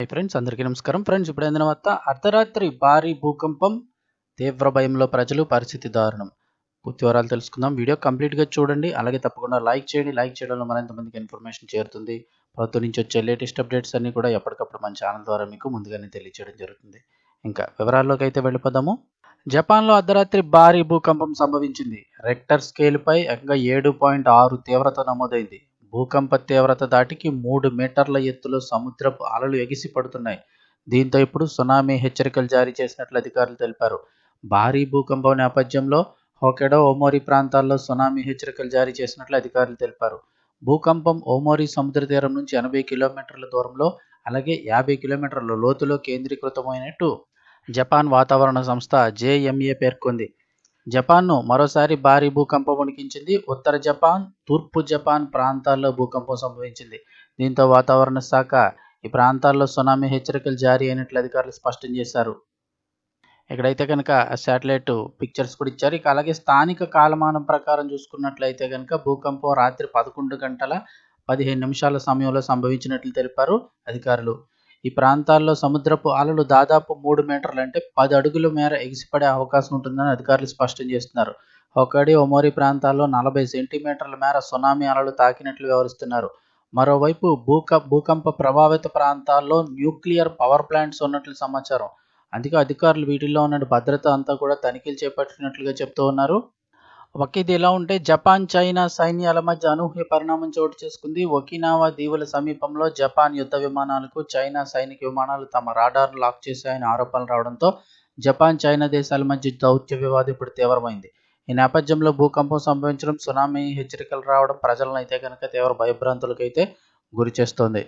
Hi friends అందరికీ నమస్కారం. Friends ఇప్పుడు ఏందిన వద్ద అర్ధరాత్రి భారీ భూకంపం తీవ్ర భయంలో ప్రజలు పరిస్థితి దారుణం. పూర్తి వివరాలు తెలుసుకుందాం. వీడియో కంప్లీట్గా చూడండి. అలాగే తప్పకుండా లైక్ చేయండి. లైక్ చేయడంలో మరింత మందికి ఇన్ఫర్మేషన్ చేరుతుంది. ప్రభుత్వం నుంచి వచ్చే లేటెస్ట్ అప్డేట్స్ అన్ని కూడా ఎప్పటికప్పుడు మన ఛానల్ ద్వారా మీకు ముందుగానే తెలియజేయడం జరుగుతుంది. ఇంకా వివరాల్లోకి అయితే వెళ్ళిపోదాము. జపాన్లో అర్ధరాత్రి భారీ భూకంపం సంభవించింది. రెక్టర్ స్కేల్పై ఏకంగా ఏడు పాయింట్ ఆరు తీవ్రత నమోదైంది. భూకంప తీవ్రత దాటికి మూడు మీటర్ల ఎత్తులో సముద్రపు అలలు ఎగిసి పడుతున్నాయి. దీంతో ఇప్పుడు సునామీ హెచ్చరికలు జారీ చేసినట్లు అధికారులు తెలిపారు. భారీ భూకంపం నేపథ్యంలో హోకెడో ఓమోరి ప్రాంతాల్లో సునామీ హెచ్చరికలు జారీ చేసినట్లు అధికారులు తెలిపారు. భూకంపం ఓమోరి సముద్ర తీరం నుంచి ఎనభై కిలోమీటర్ల దూరంలో అలాగే యాభై కిలోమీటర్ల లోతులో కేంద్రీకృతమైనట్టు జపాన్ వాతావరణ సంస్థ జేఎంఏ పేర్కొంది. జపాన్ను మరోసారి భారీ భూకంపం వణికించింది ఉత్తర జపాన్ తూర్పు జపాన్ ప్రాంతాల్లో భూకంపం సంభవించింది. దీంతో వాతావరణ శాఖ ఈ ప్రాంతాల్లో సునామీ హెచ్చరికలు జారీ అయినట్లు అధికారులు స్పష్టం చేశారు. ఇక్కడైతే కనుక శాటిలైట్ పిక్చర్స్ కూడా ఇచ్చారు. ఇక అలాగే స్థానిక కాలమానం ప్రకారం చూసుకున్నట్లయితే కనుక భూకంపం రాత్రి పదకొండు గంటల పదిహేను నిమిషాల సమయంలో సంభవించినట్లు తెలిపారు అధికారులు. ఈ ప్రాంతాల్లో సముద్రపు అలలు దాదాపు మూడు మీటర్లు అంటే పది అడుగుల మేర ఎగిసిపడే అవకాశం ఉంటుందని అధికారులు స్పష్టం చేస్తున్నారు. ఒకడి ఒమోరి ప్రాంతాల్లో నలభై సెంటీమీటర్ల మేర సునామీ అలలు తాకినట్లు వివరిస్తున్నారు. మరోవైపు భూక భూకంప ప్రభావిత ప్రాంతాల్లో న్యూక్లియర్ పవర్ ప్లాంట్స్ ఉన్నట్లు సమాచారం. అందుకే అధికారులు వీటిల్లో ఉన్న భద్రత అంతా కూడా తనిఖీలు చేపట్టినట్లుగా చెప్తూ ఉన్నారు. ఇది ఎలా ఉంటే జపాన్ చైనా సైన్యాల మధ్య అనూహ్య పరిణామం చోటు చేసుకుంది. ఒకినావా దీవుల సమీపంలో జపాన్ యుద్ధ విమానాలకు చైనా సైనిక విమానాలు తమ రాడార్ను లాక్ చేశాయని ఆరోపణలు రావడంతో జపాన్ చైనా దేశాల మధ్య దౌత్య వివాదం ఇప్పుడు తీవ్రమైంది. ఈ నేపథ్యంలో భూకంపం సంభవించడం సునామీ హెచ్చరికలు రావడం ప్రజలను అయితే కనుక తీవ్ర భయభ్రాంతులకైతే గురి చేస్తోంది.